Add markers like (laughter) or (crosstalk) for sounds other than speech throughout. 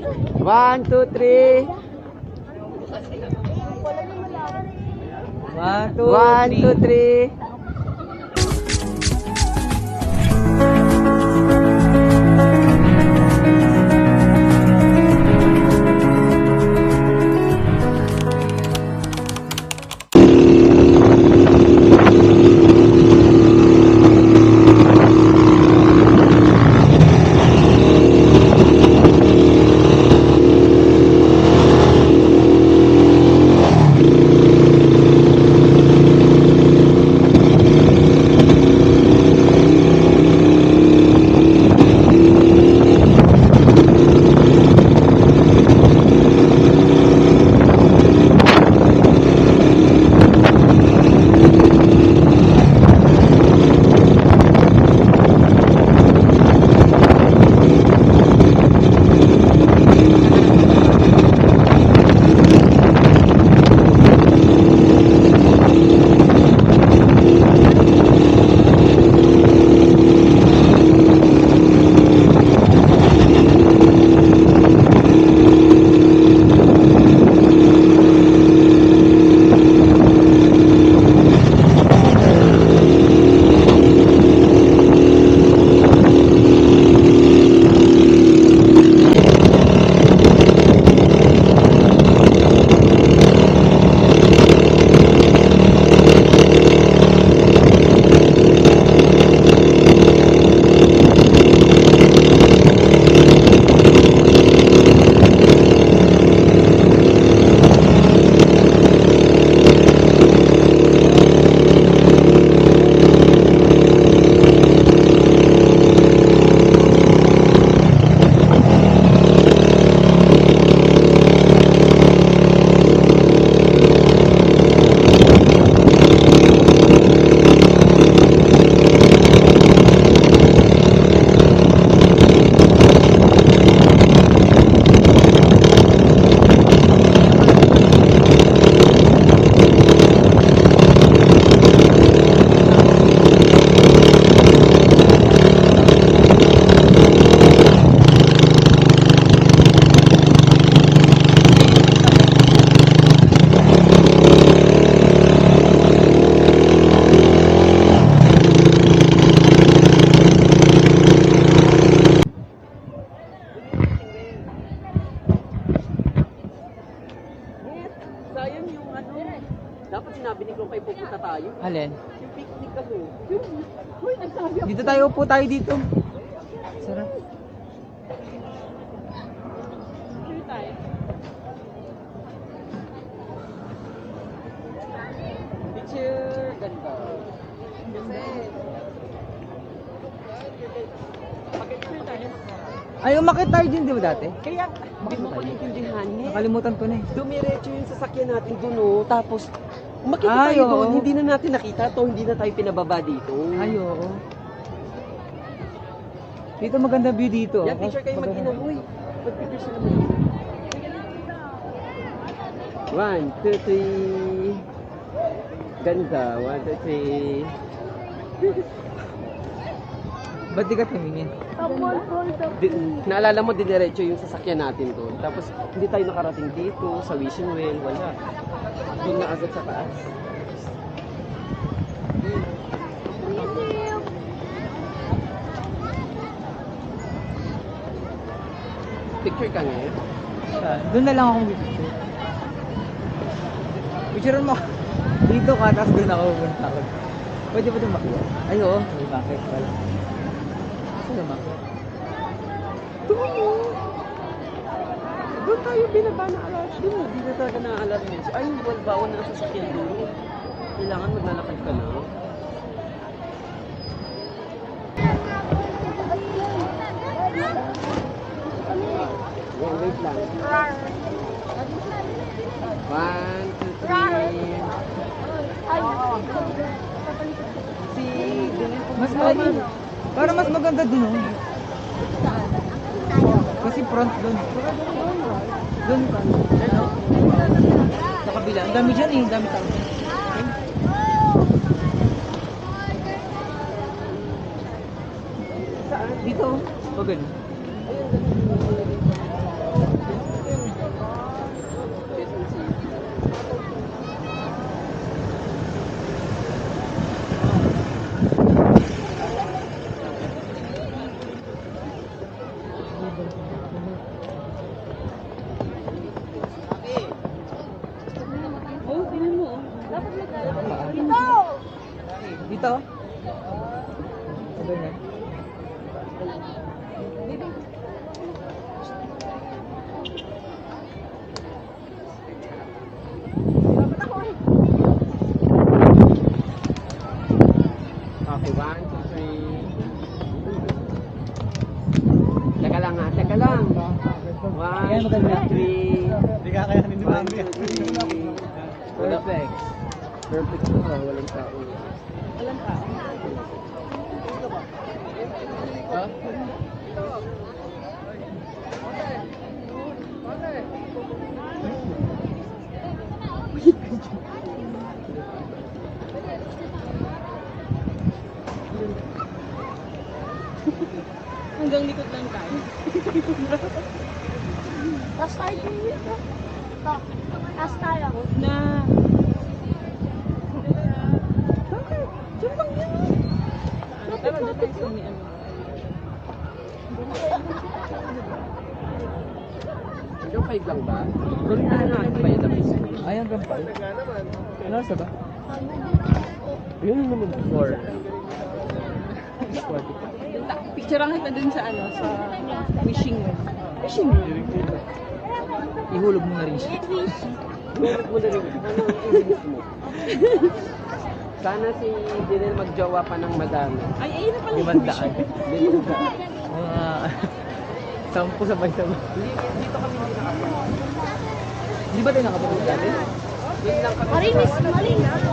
One, two, three. One, two, One, three. two, three. Tayo dito. Sarap. Picture. Ganda. Ay, umakit tayo din, di ba dati? Kaya, hindi mo ko naintindihan eh. Nakalimutan ko na eh. Dumiretso yung sasakyan natin dun oh. Tapos, makita Ay, tayo oo. doon. Hindi na natin nakita to. Hindi na tayo pinababa dito. Ay, oo. Dito maganda view dito. Yan, picture kayo mag-ina. Uy, mag-picture sila mag One, two, three. Ganda. One, two, three. (laughs) Ba't di ka tumingin? Di, naalala mo, didiretso yung sasakyan natin doon. Tapos, hindi tayo nakarating dito, sa wishing well, wala. Doon na agad sa taas. Picture ka ngayon? Siya. Doon na lang ako picture. Picture mo. Dito ka, tapos doon ako pupunta ako. Pwede ba doon makuha? Ay, oo. May bakit pala. Saan lumakit? Doon tayo binaba na alas. Doon, hindi na talaga na alas. Ay, bawal na ang sasakyan doon. Kailangan maglalakad ka na. Lang. One, two, three. Si. Mas maganda. Para mas maganda doon, oh. Kasi front doon. Doon. Sa kabila. Ang dami dyan eh. Ang dami tao. Dito. oh. O ganun. Dito? Sa ganyan. Okay, one, two, three. Teka lang ha, teka lang. One, Ayan, two, maganda. three. Hindi ka kaya ni One, Mami. two, three. Perfect. Perfect to ha, walang tao. Ha? Hanggang likod lang tayo. Tapos tayo dito. Ito. Tapos tayo. Na. Diyan lang yun. Tama doon tayo sa may ano. Hanggang five lang ba? Doon na na natin bayad ang mismo. Ay, hanggang pa. Ano sa ba? Yun naman four. Doon ta- Picturean kita dun sa ano, sa wishing well. Wishing well. Ihulog mo na rin siya. Bakit mo na rin? Ano ang mo? (laughs) Sana si Dinel magjowa pa ng madami. Ay, ayun na pala. yung Limandaan. wishing. Mga... Sampu sabay-sabay. Dito kami hindi nakapunta. Di ba tayo lang kami. Marinis. Marinis.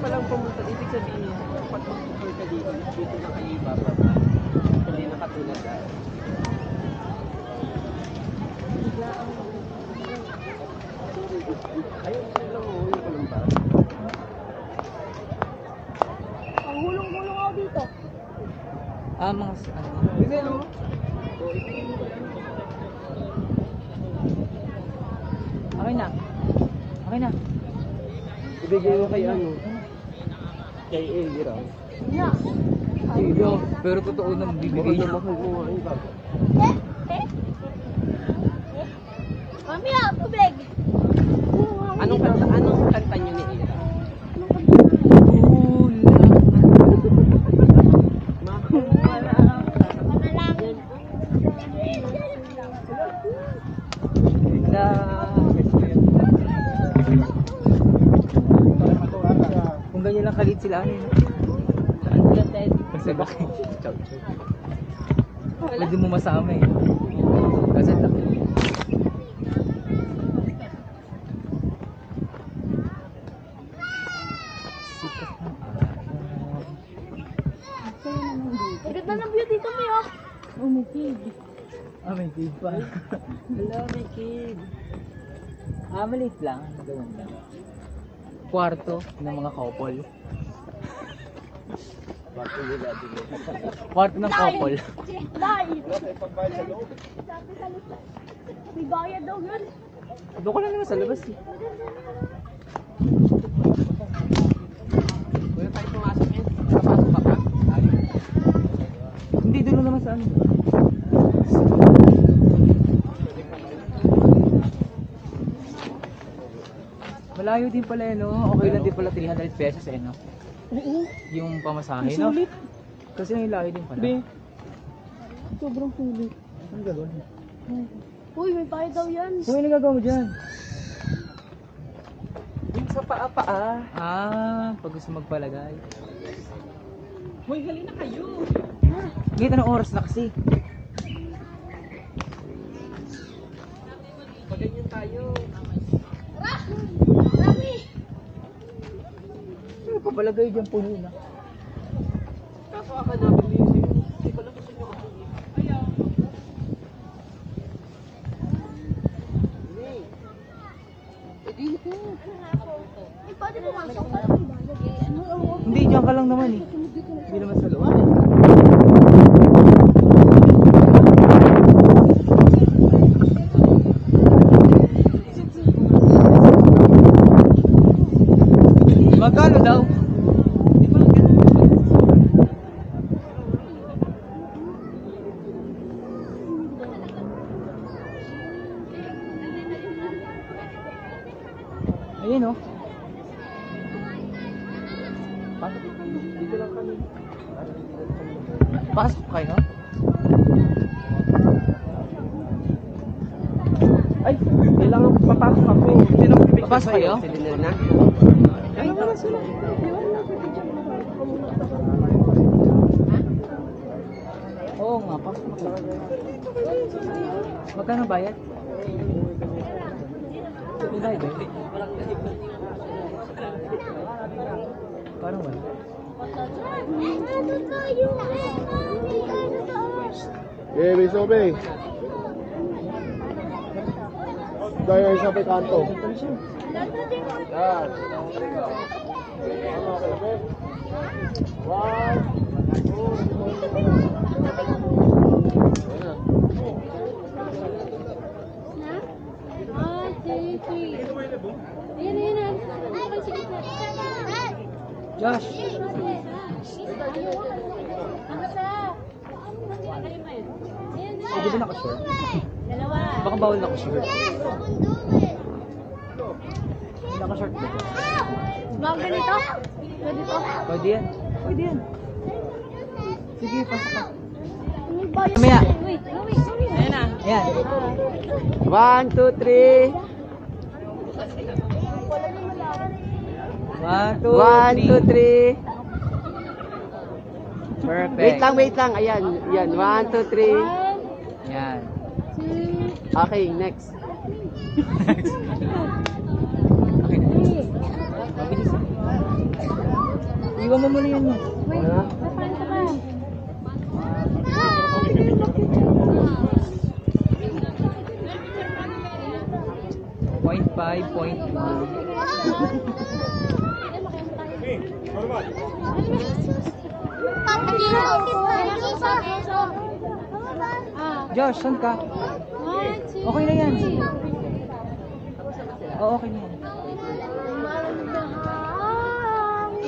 Na palang pumunta. Ibig sabihin, dapat mag-tour ka dito. Dito na kayo ibababa. Hindi na katulad dahil. Ayun, yun lang oh. Ang hulong-hulong ako dito. Ah, mga ano. Hindi, no? Oo, ibigay mo. Okay na. Okay na. Ibigay mo kay ano? Kay Eli raw. Yeah. Pero totoo na bibigay Bigay niya. Eh? Eh? Mami ah, tubig. Anong kanta, anong kanta nyo ni Ira? Manalangin. Na... Kung ganyan lang kalit sila, ano yun? Kasi bakit? Pwede mo masama eh. Kasi laki. Ganda ng view dito, May oh. Ah, may pa. Wala, may kid. ah, maliit lang. Gawin lang. Kwarto ng mga couple. Kwarto ng couple. Live! Sabi sa lista. May bayad daw yun. Doon ko lang naman sa labas eh. Wala tayo pumasok eh. Papasok ka pa? Hindi, doon lang naman sa ano. Malayo din pala eh, no? Okay lang din pala 300 pesos eh, no? Oo. Yung pamasahe, no? Sulit. Kasi may din pala. Be. Sobrang sulit. Ano gagawin? Uy, may bayad daw yan. Kung ano gagawin mo dyan? Yung sa paa-paa. Ah, pag gusto magpalagay. Hoy, halina kayo. Ngayon, anong oras na kasi? Pag ganyan tayo. Rami! Papalagay dyan puno na? Kaso akanapin mo yun sa'yo. Hindi ko lang gusto nyo ako. Ayaw. Hindi. Eh di ko. Ay, pwede pumasok ano, Hindi, dyan ka lang naman eh. Hindi naman sa loob. Magkano daw? Ayun oh. Pasok. Dito lang kami. Pasok kayo? Ay, kailangan papasok ako. Sino Papasok kayo? Si Liner na? Ay, wala sila. Oo nga, pasok mo. Magkano bayad? May bayad eh? Parang wala. ano? Ano? Eh, may sobe. Dahil ay sa kanto. Yan. One, two, One, two, three. Ayan, ayan, ayan. Okay, sige po. Josh! Eh, di ba naka-short? Dalawa. Baka bawal naka-short. Naka-short ba? Ma'am, ganito? Ganito? Pwede yan. Pwede yan. Sige, pasok ka. Mamaya. Ayan na. Ayan. One, two, three. One, two, One, three. two, three. Perfect. Wait lang, wait lang. Ayan, yan. One, two, three. Yan. Okay, next. (laughs) Okay. three. Mabilis. Iwan mo muna yan. Wait, 5.2. Josh, saan ka? Okay na yan. Oo, okay na yan.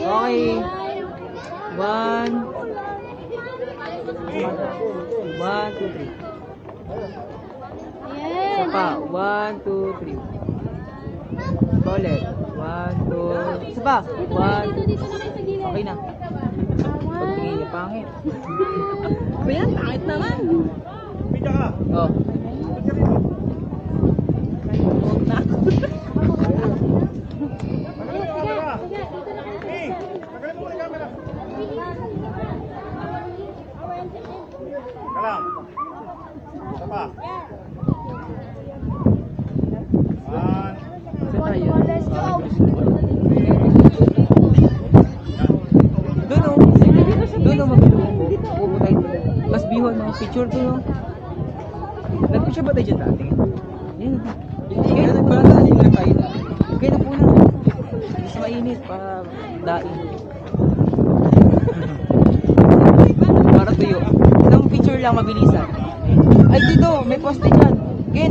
Okay. One. One, two, three. Saka, one, two, three. Ulit. One, two. Isa pa. One. Dito, dito na kayo sa gilid. Okay na. Pagtingin niya pangit. Ayan, pangit naman. Oh. Sige, sige, dito na kayo sa gilid. Kalam. Isa pa. One. Saan tayo? Let's go. Doon oh. Doon oh, mabilo. Pupunta tayo. Tapos bihon, mga picture doon oh. may paila. Okay na po na. Mas mainit para daing. (laughs) para tuyo. Isang picture lang mabilisan. Ay dito, may poste dyan. Kasi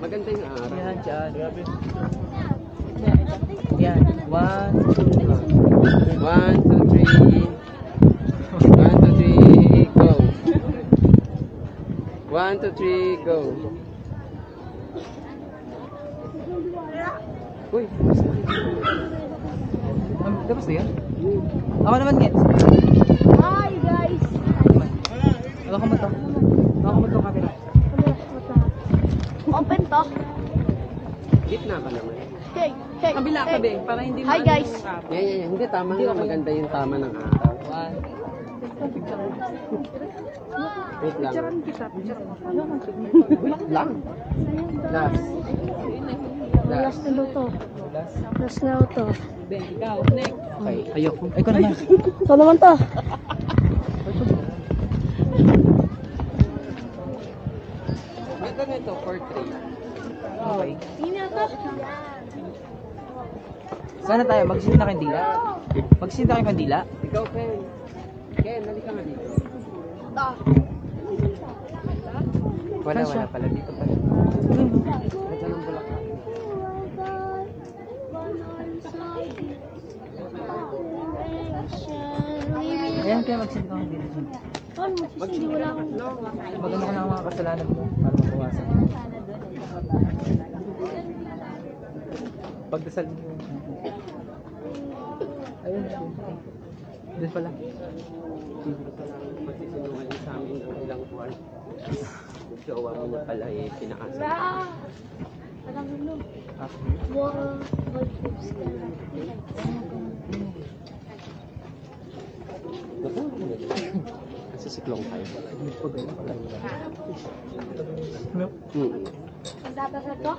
maganda yung araw. Yan, dyan. Yan. One, One, two, three. One, two, three, go. One, two, three, go. Uy, tapos na yan? Ako naman, Nets. Hi guys! Ako mo to. Ako mo to camera. Open to. gitna ka naman. Hey, hey. Kabila ka, be. Para hindi Hi guys! Yan, yan, yan. Hindi, tama nga. Maganda yung tama ng araw. One. Wait lang. kita. Lang. Last. Last. Na to. Last. Na to. Be, ikaw. Next. Okay, ayoko. Ay, ko naman. Ito naman to. Ito na ito, portrait. Okay. Hindi na to. Sana tayo, magsin na kayong dila. Magsin na kayong kandila. Ikaw, Ken. Ken, halika nga dito. To. Wala, wala pala. Dito pala. Ito ng bulaklak. Ayan, kaya magsin ka kandila. Hindi wala akong Maganda ko na ang mga kasalanan mo para mabawasan. Pagdasal mo. Ayun. Doon pala. Magsisinungaling sa amin ng ilang buwan. Yung jowa mo na pala eh, pinakasal. Alam mo no. Ah. Wow. Gold tips ka. Naku, Kasi siklong tayo. Hmm. Ang data sa to?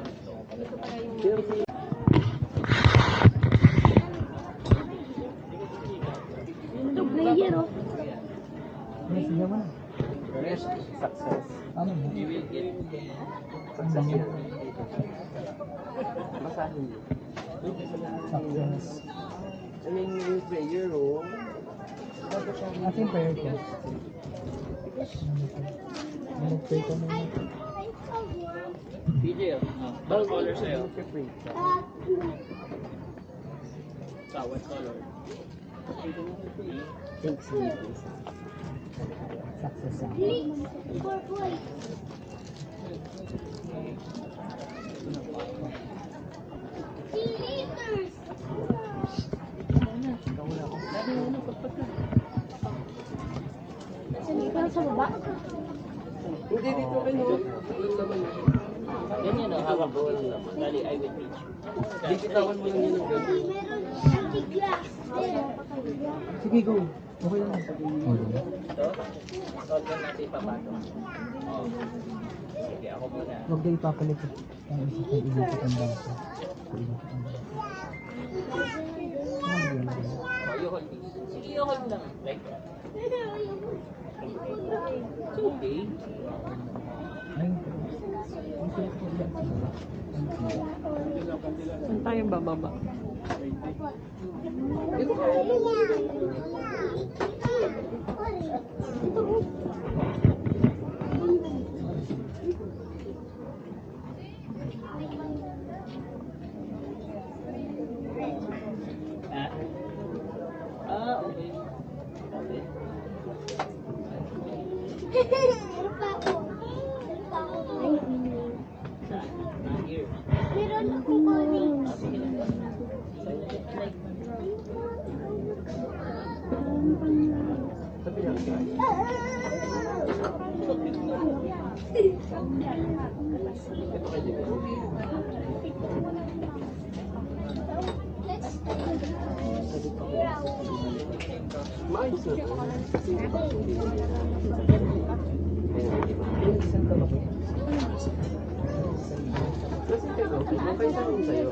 Ito player. Yes, hindi mo na. Success. Ano mo? Success yan. Basahin mo. Success. I mean, yung prayer, oh. Ito yung prayer ko. Mag-pray ka muna. PJ, Bang color sa'yo? Pray ka. Sa what color? Thanks, Jesus. Success sa Sige ka sa oh. Sige, go. Okay lang. Huwag kayo ipapalit. Ang isa kay iba sa tanda ko. Sa iba sa tanda ko. Ay, Saan tayo bababa? 不要 ba? Kasi kayo, okay sa rin sa'yo.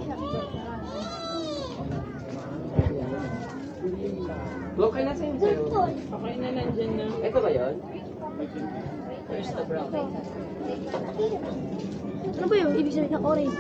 Okay na sa'yo sa'yo. Okay na nandyan na. Ito ba yun? Where's the brown? Ano ba yun? Ibig sabihin ng orange.